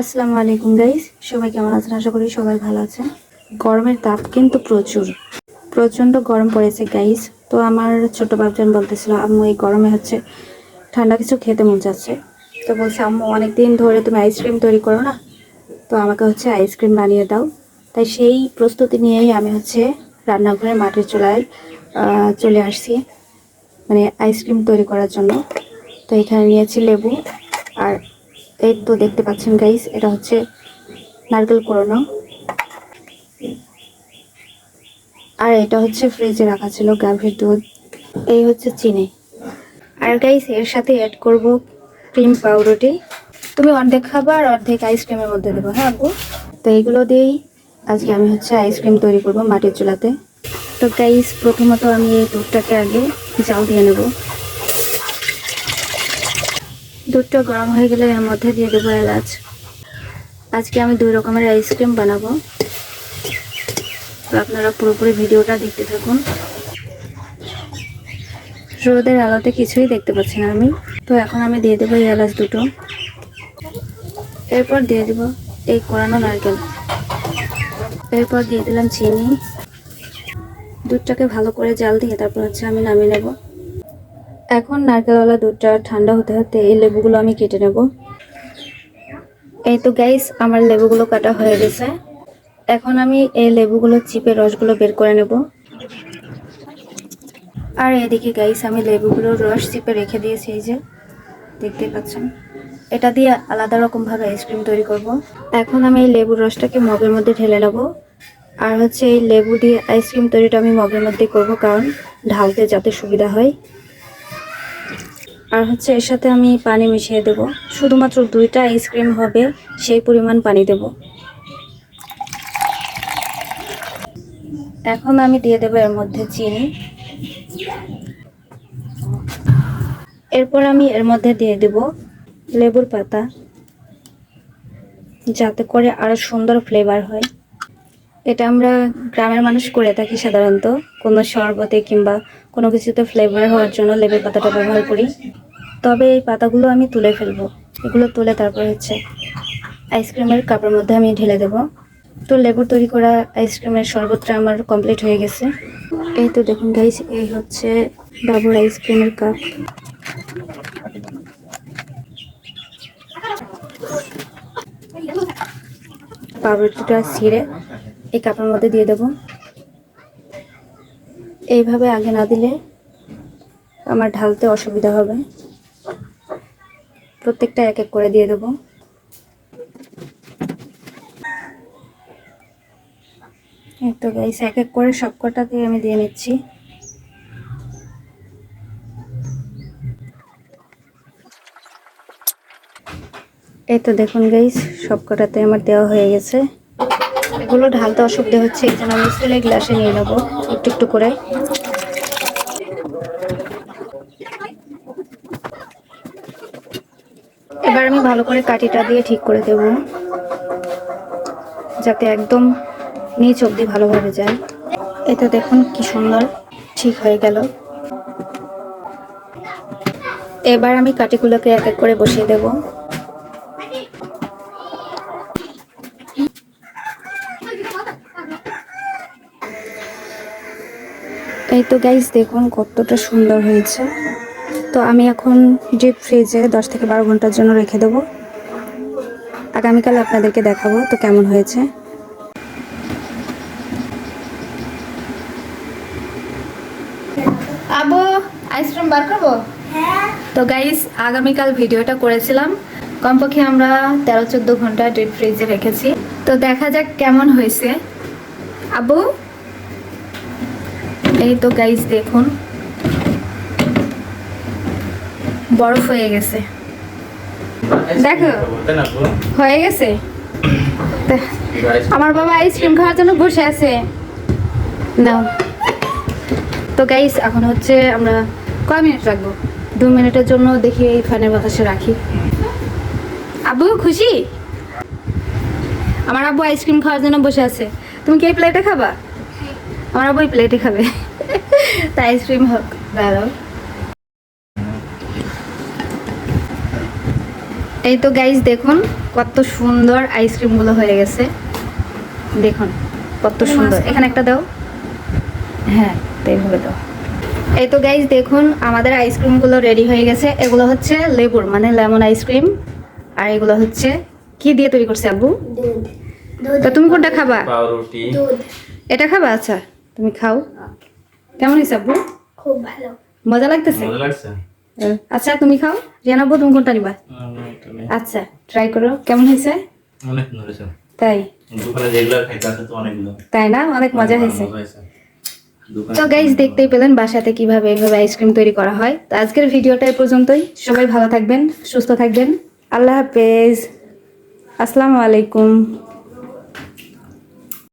আসসালামু আলাইকুম গাইস সবাই কেমন আছেন? আশা করি সবাই ভালো আছেন। গরমের তাপ কিন্তু প্রচুর। প্রচণ্ড গরম পড়েছে গাইস তো আমার ছোট বাবজান বলতেছিল, আম্মু, এই গরমে হচ্ছে ঠান্ডা কিছু খেতে মন যাচ্ছে তো বলছে, আম্মু, অনেকদিন ধরে তুমি আইসক্রিম তৈরি করো না? তো আমাকে হচ্ছে আইসক্রিম বানিয়ে দাও। তাই সেই প্রস্তুতি নিয়েই আমি হচ্ছে রান্নাঘরে মাটির চুলায় চলে আসছি মানে আইসক্রিম তৈরি করার জন্য। তো এখানে নিয়েছি লেবু আর এই তো দেখতে পাচ্ছেন গাইস এটা হচ্ছে নারকেল কোরানো আর এটা হচ্ছে ফ্রিজে রাখা ছিল গাভীর দুধ। এই হচ্ছে চিনি। আর গাইস এর সাথে অ্যাড করব ক্রিম পাউরুটি। তুমি অর্ধেক খাবার আর অর্ধেক আইসক্রিমের মধ্যে দেবো হ্যাঁ আপু? তো এইগুলো দিয়েই আজকে আমি হচ্ছে আইসক্রিম তৈরি করব মাটির চুলাতে। তো গাইস প্রথমত আমি এই দুধটাকে আগে জাল দিয়ে নেব। দুধটা গরম হয়ে গেলে এর মধ্যে দিয়ে দেবো এলাচ। আজকে আমি দুই রকমের আইসক্রিম বানাবো। তো আপনারা পুরোপুরি ভিডিওটা দেখতে থাকুন। রোদের আলোতে কিছুই দেখতে পাচ্ছি না আমি। তো এখন আমি দিয়ে দেবো এই এলাচ দুটো। এরপর দিয়ে দেবো এই কোরানো নারকেল। এরপর দিয়ে দিলাম চিনি। দুধটাকে ভালো করে জাল দিয়ে তারপর হচ্ছে আমি নামিয়ে নেব। এখন নারকেলওয়ালা দুধটা ঠান্ডা হতে হতে এই লেবুগুলো আমি কেটে নেব। এই তো গাইস আমার লেবুগুলো কাটা হয়ে গেছে। এখন আমি এই লেবুগুলো চিপে রসগুলো বের করে নেব। আর এদিকে গাইস আমি লেবুগুলোর রস চিপে রেখে দিয়েছি এই যে, দেখতে পাচ্ছেন? এটা দিয়ে আলাদা রকমভাবে আইসক্রিম তৈরি করব। এখন আমি এই লেবুর রসটাকে মগের মধ্যে ঢেলে নেব। আর হচ্ছে এই লেবু দিয়ে আইসক্রিম তৈরিটা আমি মগের মধ্যে করব কারণ ঢালতে যাতে সুবিধা হয়। আর হচ্ছে এর সাথে আমি পানি মিশিয়ে দেব। শুধুমাত্র দুইটা আইসক্রিম হবে, সেই পরিমাণ পানি দেব। এখন আমি দিয়ে দেবো এর মধ্যে চিনি। এরপর আমি এর মধ্যে দিয়ে দেব লেবুর পাতা, যাতে করে আরও সুন্দর ফ্লেভার হয়। এটা আমরা গ্রামের মানুষ করে থাকি সাধারণত। কোনো শরবতে কিংবা কোনো কিছুতে ফ্লেভার হওয়ার জন্য লেবুর পাতাটা ব্যবহার করি। তবে এই পাতাগুলো আমি তুলে ফেলব। এগুলো তুলে তারপর হচ্ছে আইসক্রিমের কাপের মধ্যে আমি ঢেলে দেব। তো লেবুর তৈরি করা আইসক্রিমের শরবতটা আমার কমপ্লিট হয়ে গেছে। এই তো দেখুন গাইস এই হচ্ছে বাবুর আইসক্রিমের কাপ পাউরুটিটা ছিঁড়ে এই কাপের মধ্যে দিয়ে দেব। এইভাবে আগে না দিলে আমার ঢালতে অসুবিধা হবে। প্রত্যেকটা এক এক করে দিয়ে দেব। এই তো গাইস এক এক করে সব আমি দিয়ে নিচ্ছি। এই তো দেখুন গাইস সব কটাতে আমার দেওয়া হয়ে গেছে। এগুলো ঢালতে অসুবিধা হচ্ছে, এই জন্য আমি স্টিলের গ্লাসে নিয়ে নেব, একটু একটু করে। এবার আমি ভালো করে কাঠিটা দিয়ে ঠিক করে দেব, যাতে একদম নিচ অব্দি ভালোভাবে যায়। এটা দেখুন কি সুন্দর, ঠিক হয়ে গেল। এবার আমি কাঠিগুলোকে এক এক করে বসিয়ে দেব। এই তো গাইস দেখুন কতটা সুন্দর হয়েছে। তো আমি এখন ডিপ ফ্রিজে দশ থেকে বারো ঘণ্টার জন্য রেখে দেবো। আগামীকাল আপনাদেরকে দেখাবো তো কেমন হয়েছে। আবু আইসক্রিম বার করব? তো গাইস আগামীকাল ভিডিওটা করেছিলাম। কমপক্ষে আমরা তেরো চোদ্দ ঘণ্টা ডিপ ফ্রিজে রেখেছি। তো দেখা যাক কেমন হয়েছে। আবু এই তো গাইস দেখুন। বরফ হয়ে গেছে। দেখো, হয়ে গেছে? আমার বাবা আইসক্রিম খাওয়ার জন্য বসে আছে। নাও। তো গাইস এখন হচ্ছে আমরা কয় মিনিট রাখব? দু মিনিটের জন্য দেখি এই ফ্যানের বাতাসে রাখি। আব্বু, খুশি? আমার আব্বু আইসক্রিম খাওয়ার জন্য বসে আছে। তুমি কি এই প্লেটে খাবা? আমার আব্বু এই প্লেটে খাবে। তা আইসক্রিম হোক দাঁড়াও। এই তো গাইস দেখুন কত সুন্দর আইসক্রিমগুলো হয়ে গেছে। দেখুন কত সুন্দর। এখানে একটা দাও। হ্যাঁ তো এইভাবে দাও। এই তো গাইস দেখুন আমাদের আইসক্রিমগুলো রেডি হয়ে গেছে। এগুলো হচ্ছে লেবুর মানে লেমন আইসক্রিম আর এগুলো হচ্ছে কি দিয়ে তৈরি করছে আব্বু? তো তুমি কোনটা খাবা? পাউরুটি। দুধ। এটা খাবা? আচ্ছা তুমি খাও। কেমন হয়েছে আব্বু? খুব ভালো। মজা লাগতেছে? মজা লাগছে। আচ্ছা তুমি খাও। জানাব তুমি কোনটা নিবা? আচ্ছা ট্রাই করো। কেমন হয়েছে? অনেক সুন্দর হয়েছে। তাই? দোকানে যেগুলো খাইতে তো অনেকগুলো তাই না? অনেক মজা হয়েছে। মজা হয়েছে। তো গাইজ দেখতেই পেলেন বাসাতে কীভাবে এইভাবে আইসক্রিম তৈরি করা হয়। তো আজকের ভিডিওটা এই পর্যন্তই। সবাই ভালো থাকবেন সুস্থ থাকবেন। আল্লাহ হাফেজ। আসসালামু আলাইকুম।